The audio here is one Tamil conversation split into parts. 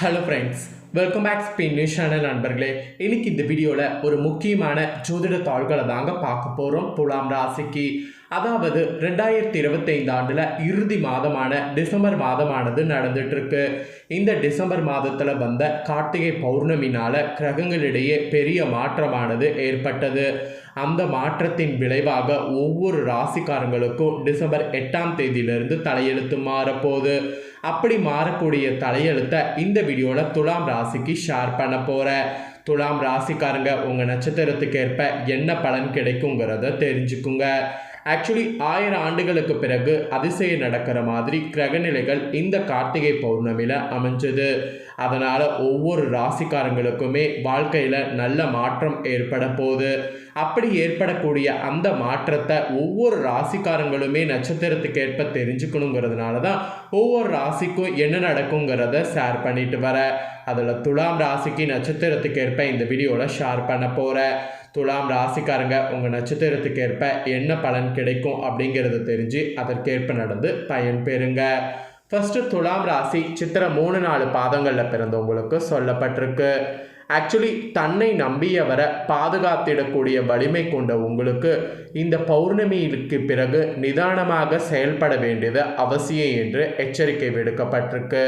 Hello friends welcome back spin news channel நண்பர்களே. இன்னைக்கு இந்த வீடியோவில் ஒரு முக்கியமான ஜோதிட தாள்களை தாங்க பார்க்க போகிறோம் துலாம் ராசிக்கு. அதாவது ரெண்டாயிரத்தி இருபத்தைந்து ஆண்டில் இறுதி மாதமான டிசம்பர் மாதமானது நடந்துட்டுருக்கு. இந்த டிசம்பர் மாதத்தில் வந்த கார்த்திகை பௌர்ணமினால் கிரகங்களிடையே பெரிய மாற்றமானது ஏற்பட்டது. அந்த மாற்றத்தின் விளைவாக ஒவ்வொரு ராசிக்காரங்களுக்கும் டிசம்பர் எட்டாம் தேதியிலிருந்து தலையெழுத்து மாறப்போகுது. அப்படி மாறக்கூடிய தலையெழுத்தை இந்த வீடியோவில் துலாம் ராசிக்கு ஷேர் பண்ண போகிறேன் துலாம் ராசிக்காரங்க உங்கள் நட்சத்திரத்துக்கு ஏற்ப என்ன பலன் கிடைக்குங்கிறத தெரிஞ்சுக்குங்க. ஆக்சுவலி ஆயிரம் ஆண்டுகளுக்கு பிறகு அதிசயம் நடக்கிற மாதிரி கிரகநிலைகள் இந்த கார்த்திகை பௌர்ணமியில் அமைஞ்சது. அதனால் ஒவ்வொரு ராசிக்காரங்களுக்குமே வாழ்க்கையில் நல்ல மாற்றம் ஏற்பட போகுது. அப்படி ஏற்படக்கூடிய அந்த மாற்றத்தை ஒவ்வொரு ராசிக்காரங்களுமே நட்சத்திரத்துக்கு ஏற்ப தெரிஞ்சுக்கணுங்கிறதுனால தான் ஒவ்வொரு ராசிக்கும் என்ன நடக்குங்கிறத ஷேர் பண்ணிட்டு வர. அதில் துலாம் ராசிக்கு நட்சத்திரத்துக்கு ஏற்ப இந்த வீடியோவில் ஷேர் பண்ண போகிறேன் துலாம் ராசிக்காரங்க உங்கள் நட்சத்திரத்துக்கு ஏற்ப என்ன பலன் கிடைக்கும் அப்படிங்கிறத தெரிஞ்சு அதற்கேற்ப நடந்து பயன் பெறுங்க. ஃபஸ்ட்டு துலாம் ராசி சித்திர மூணு நாலு பாதங்களில் பிறந்தவங்களுக்கு சொல்லப்பட்டிருக்கு. ஆக்சுவலி தன்னை நம்பியவரை பாதுகாத்திடக்கூடிய வலிமை கொண்ட உங்களுக்கு இந்த பௌர்ணமிக்கு பிறகு நிதானமாக செயல்பட வேண்டியது அவசியம் என்று எச்சரிக்கை விடுக்கப்பட்டிருக்கு.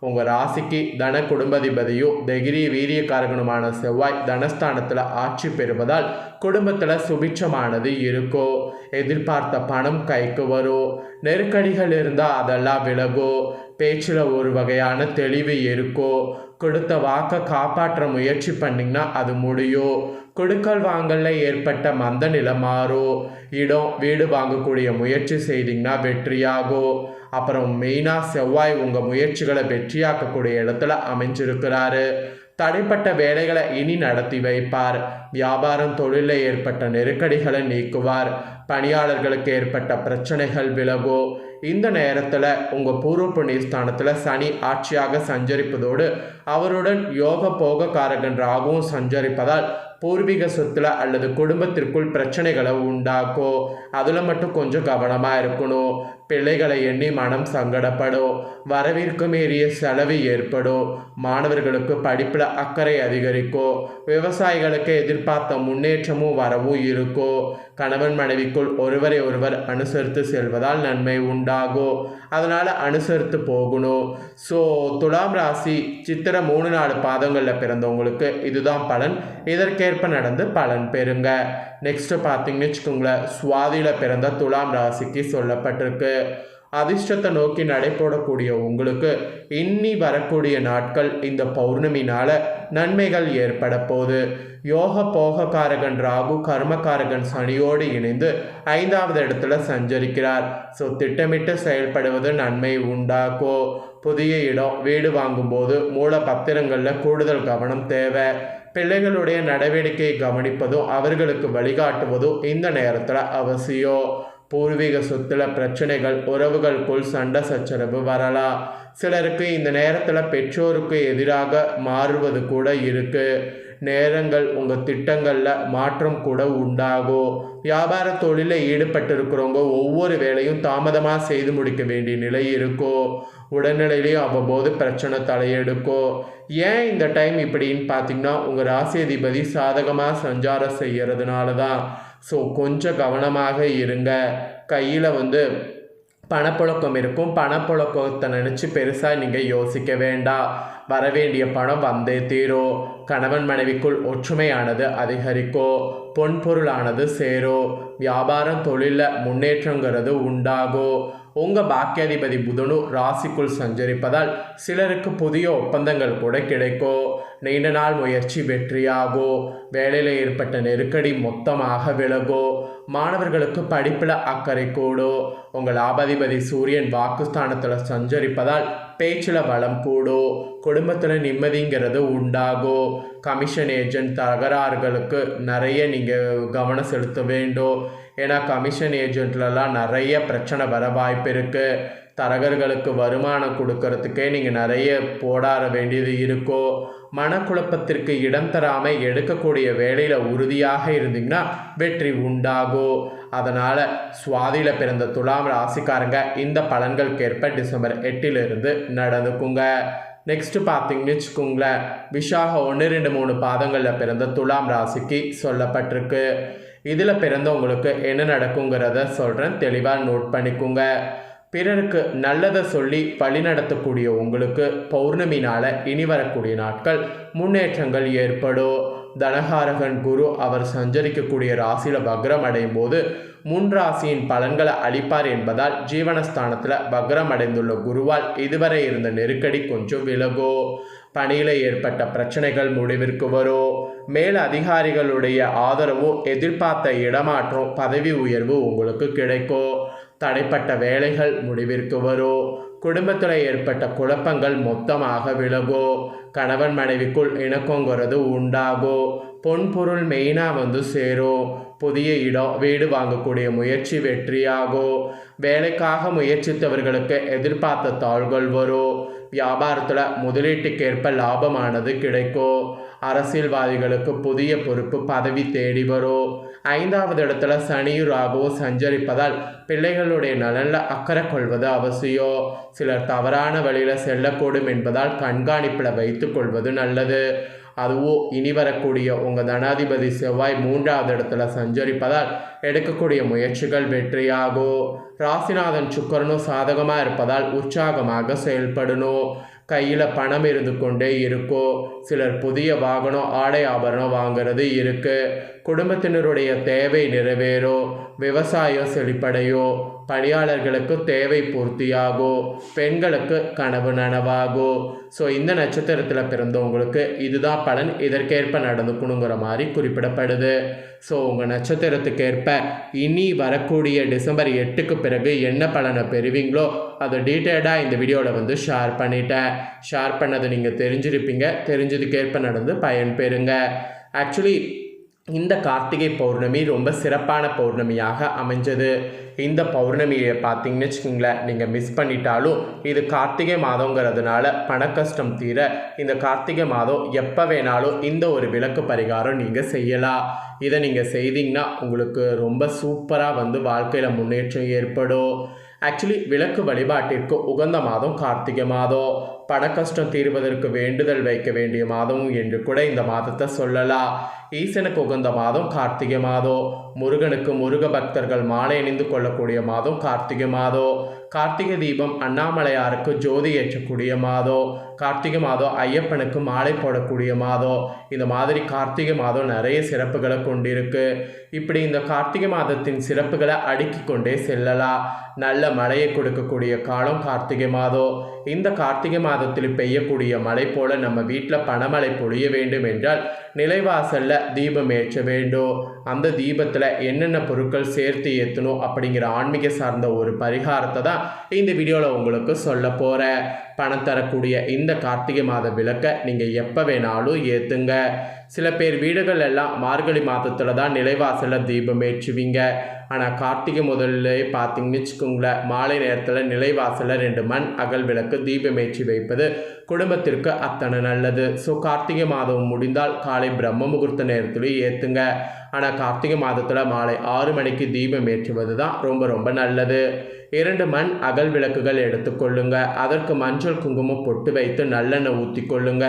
உங்கள் ராசிக்கு தன குடும்பதிபதியும் தைரிய வீரியக்காரகனுமான செவ்வாய் தனஸ்தானத்தில் ஆட்சி பெறுவதால் குடும்பத்தில் சுபிட்சமானது இருக்கோ. எதிர்பார்த்த பணம் கைக்கு வரும். நெருக்கடிகள் இருந்தால் அதெல்லாம் விலகும் பேச்சில் ஒரு வகையான தெளிவு இருக்கோ. கொடுத்த வாக்கை காப்பாற்ற முயற்சி பண்ணிங்கன்னா அது முடியும் கொடுக்கல் வாங்கலில் ஏற்பட்ட மந்த நிலை மாறும் இடம் வீடு வாங்கக்கூடிய முயற்சி செய்தீங்கன்னா வெற்றியாகும் அப்புறம் மெயினாக செவ்வாய் உங்கள் முயற்சிகளை வெற்றியாக்கக்கூடிய இடத்துல அமைஞ்சிருக்கிறாரு. தடைப்பட்ட வேலைகளை இனி நடத்தி வைப்பார். வியாபாரம் தொழிலில் ஏற்பட்ட நெருக்கடிகளை நீக்குவார். பணியாளர்களுக்கு ஏற்பட்ட பிரச்சனைகள் விலகும் இந்த நேரத்தில் உங்கள் பூர்வ புண்ணிய ஸ்தானத்தில் சனி ஆட்சியாக சஞ்சரிப்பதோடு அவருடன் யோக போகக்காரகன் ராகுவும் சஞ்சரிப்பதால் பூர்வீக சொத்துல அல்லது குடும்பத்திற்குள் பிரச்சனைகளை உண்டாக்கும் அதில் மட்டும் கொஞ்சம் கவனமாக இருக்கணும். பிள்ளைகளை எண்ணி மனம் சங்கடப்படும் வரவிற்கு மீறிய செலவு ஏற்படும் மாணவர்களுக்கு படிப்பில் அக்கறை அதிகரிக்கும் விவசாயிகளுக்கு எதிர்பார்த்த முன்னேற்றமும் வரவும் இருக்கும் கணவன் மனைவிக்குள் ஒருவரை ஒருவர் அனுசரித்து செல்வதால் நன்மை உண்டாகும் அதனால் அனுசரித்து போகணும். ஸோ துலாம் ராசி சித்திர மூணு நாலு பாதங்களில் பிறந்தவங்களுக்கு இதுதான் பலன். இதற்கே இதற்கேற்ப நடந்து பலன் பெறுங்க. நெக்ஸ்ட் பார்த்தீங்கன்னு வச்சுக்கோங்களேன் சுவாதியில் பிறந்த துலாம் ராசிக்கு சொல்லப்பட்டிருக்கு. அதிர்ஷ்டத்தை நோக்கி நடைபோடக்கூடிய உங்களுக்கு இன்னி வரக்கூடிய நாட்கள் இந்த பௌர்ணமினால நன்மைகள் ஏற்பட போகுது. யோக போகக்காரகன் ராகு கர்மக்காரகன் சனியோடு இணைந்து ஐந்தாவது இடத்துல சஞ்சரிக்கிறார். ஸோ திட்டமிட்டு செயல்படுவது நன்மை உண்டாக்கோ. புதிய இடம் வீடு வாங்கும்போது மூல பத்திரங்களில் கூடுதல் கவனம் தேவை. பிள்ளைகளுடைய நடவடிக்கையை கவனிப்பதும் அவர்களுக்கு வழிகாட்டுவதும் இந்த நேரத்தில் அவசியம் பூர்வீக சொத்துல பிரச்சனைகள் உறவுகளுக்குள் சண்டை சச்சரவு வரலாம். சிலருக்கு இந்த நேரத்தில் பெற்றோருக்கு எதிராக மாறுவது கூட இருக்குது நேரங்கள் உங்கள் திட்டங்களில் மாற்றம் கூட உண்டாகும். வியாபார தொழிலில் ஈடுபட்டிருக்கிறவங்க ஒவ்வொரு வேலையும் தாமதமாக செய்து முடிக்க வேண்டிய நிலை இருக்கும். உடல்நிலையிலையும் அவ்வப்போது பிரச்சனை தலையெடுக்கும் ஏன் இந்த டைம் இப்படின்னு பார்த்தீங்கன்னா உங்கள் ராசி அதிபதி சாதகமாக சஞ்சாரம் செய்கிறதுனால தான் ஸோ கொஞ்சம் கவனமாக இருங்க. கையில் வந்து பணப்புழக்கம் இருக்கும். பணப்புழக்கத்தை நினச்சி பெருசாக நீங்கள் யோசிக்க வேண்டாம். வரவேண்டிய பணம் வந்தே தீரோ. கணவன் மனைவிக்குள் ஒற்றுமையானது அதிகரிக்கோ. பொன்பொருளானது சேரோ. வியாபாரம் தொழிலில் முன்னேற்றங்கிறது உண்டாகும் உங்கள் பாக்கியாதிபதி புதனு ராசிக்குள் சஞ்சரிப்பதால் சிலருக்கு புதிய ஒப்பந்தங்கள் கூட கிடைக்கோ. நீண்ட நாள் முயற்சி வெற்றியாகும் வேலையில் ஏற்பட்ட நெருக்கடி மொத்தமாக விலகோ. மாணவர்களுக்கு படிப்பில் அக்கறை கூடும் உங்கள் லாபாதிபதி சூரியன் வாக்குஸ்தானத்தில் சஞ்சரிப்பதால் பேச்சில் வளம் கூடும் குடும்பத்தில் நிம்மதிங்கிறது உண்டாகும் கமிஷன் ஏஜென்ட் தகராறுகளுக்கு நிறைய நீங்கள் கவனம் செலுத்த வேண்டும். ஏன்னா கமிஷன் ஏஜென்ட்லலாம் நிறைய பிரச்சனை வர வாய்ப்பு இருக்குது தரகர்களுக்கு வருமானம் கொடுக்கறதுக்கே நீங்கள் நிறைய போடாட வேண்டியது இருக்கோ? மனக்குழப்பத்திற்கு இடம் தராமல் எடுக்கக்கூடிய வேலையில் உறுதியாக இருந்தீங்கன்னா வெற்றி உண்டாகும் அதனால் சுவாதியில் பிறந்த துலாம் ராசிக்காரங்க இந்த பலன்களுக்கேற்ப டிசம்பர் எட்டிலிருந்து நடந்துக்குங்க. நெக்ஸ்ட்டு பார்த்தீங்கன்னு வச்சுக்கோங்களேன் விஷாக ஒன்று ரெண்டு மூணு பாதங்களில் பிறந்த துலாம் ராசிக்கு சொல்லப்பட்டிருக்கு. இதில் பிறந்தவங்களுக்கு என்ன நடக்குங்கிறத சொல்கிறேன் தெளிவாக நோட் பண்ணிக்கோங்க. பிறருக்கு நல்லதை சொல்லி வழிநடத்தக்கூடிய உங்களுக்கு பௌர்ணமினால் இனி வரக்கூடிய நாட்கள் முன்னேற்றங்கள் ஏற்படும். தனகாரகன் குரு அவர் சஞ்சரிக்கக்கூடிய ராசியில் வக்ரம் அடையும் போது முன் ராசியின் பலன்களை அளிப்பார் என்பதால் ஜீவனஸ்தானத்தில் வக்ரம் அடைந்துள்ள குருவால் இதுவரை இருந்த நெருக்கடி கொஞ்சம் விலகோ பணியில் ஏற்பட்ட பிரச்சனைகள் முடிவிற்கு வரும். மேல் அதிகாரிகளுடைய ஆதரவோ எதிர்பார்த்த இடமாற்றம் பதவி உயர்வு உங்களுக்கு கிடைக்கும். தடைப்பட்ட வேலைகள் முடிவிற்கு வரும் குடும்பத்தில் ஏற்பட்ட குழப்பங்கள் மொத்தமாக விலகோ? கணவன் மனைவிக்குள் இணக்கங்கிறது உண்டாகோ? பொன் பொருள் மெயினாக வந்து சேரும் புதிய இடம் வீடு வாங்கக்கூடிய முயற்சி வெற்றியாகும் வேலைக்காக முயற்சித்தவர்களுக்கு எதிர்பார்த்த தாள்கள் வரும் வியாபாரத்தில் முதலீட்டுக்கேற்ப லாபமானது கிடைக்கும் அரசியல்வாதிகளுக்கு புதிய பொறுப்பு பதவி தேடி வரும் ஐந்தாவது இடத்துல சனியும் ராகுவும் சஞ்சரிப்பதால் பிள்ளைகளுடைய நலனில் அக்கறை கொள்வது அவசியம். சிலர் தவறான வழியில் செல்லக்கூடும் என்பதால் கண்காணிப்பில் வைத்துக்கொள்வது நல்லது. அதுவும் இனி வரக்கூடிய உங்கள் தனாதிபதி செவ்வாய் மூன்றாவது இடத்துல சஞ்சரிப்பதால் எடுக்கக்கூடிய முயற்சிகள் வெற்றியாகும். ராசிநாதன் சுக்கரனும் சாதகமாக இருப்பதால் உற்சாகமாக செயல்படணும். கையில் பணம் இருந்து கொண்டே இருக்கோ? சிலர் புதிய வாகனம் ஆடை ஆபரணம் வாங்கிறது இருக்குது குடும்பத்தினருடைய தேவை நிறைவேறும் விவசாயம் செழிப்படையோ? பணியாளர்களுக்கு தேவை பூர்த்தியாகும் பெண்களுக்கு கனவு நனவாகும் ஸோ இந்த நட்சத்திரத்தில் பிறந்தவங்களுக்கு இதுதான் பலன். இதற்கேற்ப நடந்துக்கணுங்கிற மாதிரி குறிப்பிடப்படுது. ஸோ உங்கள் நட்சத்திரத்துக்கேற்ப இனி வரக்கூடிய டிசம்பர் எட்டுக்கு பிறகு என்ன பலனை பெறுவீங்களோ அதை டீட்டெயில்டாக இந்த வீடியோவில் வந்து ஷேர் பண்ணிட்டேன். ஷேர் பண்ணதை நீங்கள் தெரிஞ்சிருப்பீங்க. தெரிஞ்சதுக்கேற்ப நடந்து பயன் பெறுங்க. ஆக்சுவலி இந்த கார்த்திகை பௌர்ணமி ரொம்ப சிறப்பான பௌர்ணமியாக அமைஞ்சது. இந்த பௌர்ணமியை பார்த்தீங்கன்னு வச்சுக்கோங்களேன் நீங்கள் மிஸ் பண்ணிட்டாலும் இது கார்த்திகை மாதங்கிறதுனால பண கஷ்டம் தீர இந்த கார்த்திகை மாதம் எப்போ வேணாலும் இந்த ஒரு விளக்கு பரிகாரம் நீங்கள் செய்யலாம். இதை நீங்கள் செய்தீங்கன்னா உங்களுக்கு ரொம்ப சூப்பராக வந்து வாழ்க்கையில் முன்னேற்றம் ஏற்படும். ஆக்சுவலி விளக்கு வழிபாட்டிற்கு உகந்த மாதம் கார்த்திகை மாதம். பணக்கஷ்டம் தீர்வதற்கு வேண்டுதல் வைக்க வேண்டிய மாதமும் என்று கூட இந்த மாதத்தை சொல்லலாம். ஈசனுக்கு உகந்த மாதம் கார்த்திகை மாதம். முருகனுக்கு முருக பக்தர்கள் மாலை அணிந்து கொள்ளக்கூடிய மாதம் கார்த்திகை மாதம். கார்த்திகை தீபம் அண்ணாமலையாருக்கு ஜோதி ஏற்றக்கூடிய மாதம் கார்த்திகை மாதம் ஐயப்பனுக்கு மாலை போடக்கூடிய மாதம் இந்த மாதிரி கார்த்திகை மாதம் நிறைய சிறப்புகளை கொண்டிருக்கு. இப்படி இந்த கார்த்திகை மாதத்தின் சிறப்புகளை அடுக்கி கொண்டே செல்லலாம். நல்ல மழையை கொடுக்கக்கூடிய காலம் கார்த்திகை மாதம் இந்த கார்த்திகை மாதத்தில் பெய்யக்கூடிய மழை போல நம்ம வீட்டில் பணமழை பொழிய வேண்டும் என்றால் நிலைவாசலில் தீபம் ஏற்ற வேண்டும். அந்த தீபத்தில் என்னென்ன பொருட்கள் சேர்த்து ஏற்றணும் அப்படிங்கிற ஆன்மீக சார்ந்த ஒரு பரிகாரத்தை தான் இந்த வீடியோவில் உங்களுக்கு சொல்ல போகிற பணம் தரக்கூடிய இந்த கார்த்திகை மாத விளக்கை நீங்கள் எப்போ வேணாலும் ஏற்றுங்க சில பேர் வீடுகள் எல்லாம் மார்கழி மாதத்தில் தான் நிலைவாசலில் தீபம் ஏற்றுவீங்க. ஆனால் கார்த்திகை முதல்ல பார்த்தீங்கன்னு வச்சுக்கோங்களேன் மாலை நேரத்தில் நிலைவாசலில் ரெண்டு மண் அகல் விளக்கு தீபம் ஏற்றி வைப்பது குடும்பத்திற்கு அத்தனை நல்லது. ஸோ கார்த்திகை மாதம் முடிந்தால் காலை பிரம்ம முகூர்த்த நேரத்துலேயும் ஏற்றுங்க ஆனால் கார்த்திகை மாதத்தில் மாலை ஆறு மணிக்கு தீபம் ஏற்றுவது தான் ரொம்ப ரொம்ப நல்லது. இரண்டு மண் அகல் விளக்குகள் எடுத்துக்கொள்ளுங்க அதற்கு மஞ்சள் குங்குமம் பொட்டு வைத்து நல்லெண்ணெய் ஊற்றி கொள்ளுங்க.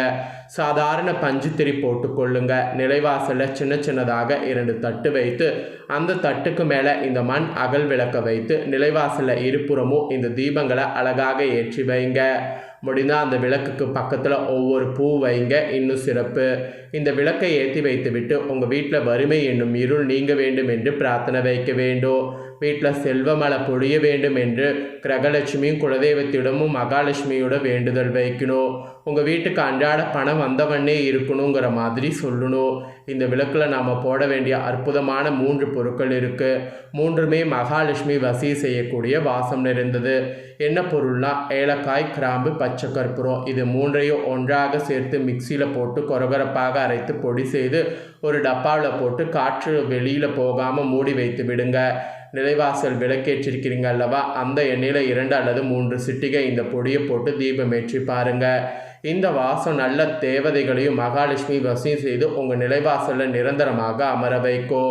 சாதாரண பஞ்சுத்திரி போட்டுக்கொள்ளுங்க நிலைவாசலில் சின்ன சின்னதாக இரண்டு தட்டு வைத்து அந்த தட்டுக்கு மேலே இந்த மண் அகல் விளக்கை வைத்து நிலைவாசலில் இருபுறமும் இந்த தீபங்களை அழகாக ஏற்றி வைங்க. முடிந்தால் அந்த விளக்குக்கு பக்கத்தில் ஒவ்வொரு பூ வைங்க. இன்னும் சிறப்பு. இந்த விளக்கை ஏற்றி வைத்துவிட்டு உங்கள் வீட்டில் வறுமை என்னும் இருள் நீங்க வேண்டும் என்று பிரார்த்தனை வைக்க வேண்டும். வீட்டில் செல்வமலை பொழிய வேண்டும் என்று கிரகலட்சுமியும் குலதெய்வத்திடமும் மகாலட்சுமியோட வேண்டுதல் வைக்கணும். உங்கள் வீட்டுக்கு அன்றாட பணம் வந்தவண்ணே இருக்கணுங்கிற மாதிரி சொல்லணும். இந்த விளக்கில் நாம் போட வேண்டிய அற்புதமான மூன்று பொருட்கள் இருக்குது மூன்றுமே மகாலட்சுமி வசி செய்யக்கூடிய வாசம் நிறைந்தது. என்ன பொருள்னா? ஏலக்காய் கிராம்பு பச்சை கற்பூரம். இது மூன்றையும் ஒன்றாக சேர்த்து மிக்சியில் போட்டு கொரகொரப்பாக அரைத்து பொடி செய்து ஒரு டப்பாவில் போட்டு காற்று வெளியில் போகாமல் மூடி வைத்து விடுங்க. நிலைவாசல் விளக்கேற்றிருக்கிறீங்க அல்லவா? அந்த எண்ணெயில் இரண்டு அல்லது மூன்று சிட்டிகை இந்த பொடியை போட்டு தீபம் ஏற்றி பாருங்கள் இந்த வாசம் நல்ல தேவதைகளையும் மகாலட்சுமி வசியம் செய்து உங்கள் நிலைவாசலில் நிரந்தரமாக அமர வைக்கோ.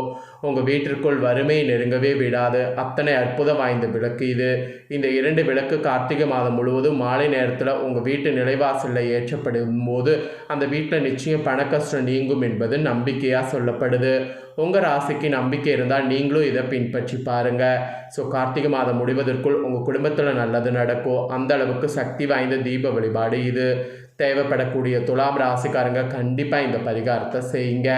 உங்கள் வீட்டிற்குள் வறுமை நெருங்கவே விடாது. அத்தனை அற்புதம் வாய்ந்த விளக்கு இது. இந்த இரண்டு விளக்கு கார்த்திகை மாதம் முழுவதும் மாலை நேரத்தில் உங்கள் வீட்டு நிலைவாசலில் ஏற்றப்படும் போது அந்த வீட்டில் நிச்சயம் பணக்கஷ்டம் நீங்கும் என்பது நம்பிக்கையாக சொல்லப்படுது. உங்கள் ராசிக்கு நம்பிக்கை இருந்தால் நீங்களும் இதை பின்பற்றி பாருங்கள் ஸோ கார்த்திகை மாதம் முடிவதற்குள் உங்கள் குடும்பத்தில் நல்லது நடக்கும் அந்த அளவுக்கு சக்தி வாய்ந்த தீப வழிபாடு இது. தேவைப்படக்கூடிய துலாம் ராசிக்காரங்க கண்டிப்பாக இந்த பரிகாரத்தை செய்யுங்க.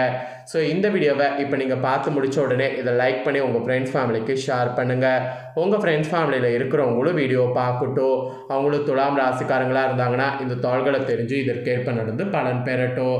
ஸோ இந்த வீடியோவை இப்போ நீங்கள் பார்த்து முடிச்ச உடனே இதை லைக் பண்ணி உங்கள் ஃப்ரெண்ட்ஸ் ஃபேமிலிக்கு ஷேர் பண்ணுங்கள் உங்கள் ஃப்ரெண்ட்ஸ் ஃபேமிலியில் இருக்கிறவங்களும் வீடியோ பார்க்கட்டும். அவங்களும் துலாம் ராசிக்காரங்களாக இருந்தாங்கன்னா இந்த தாள்களை தெரிஞ்சு இதற்கேற்ப நடந்து பலன் பெறட்டும்.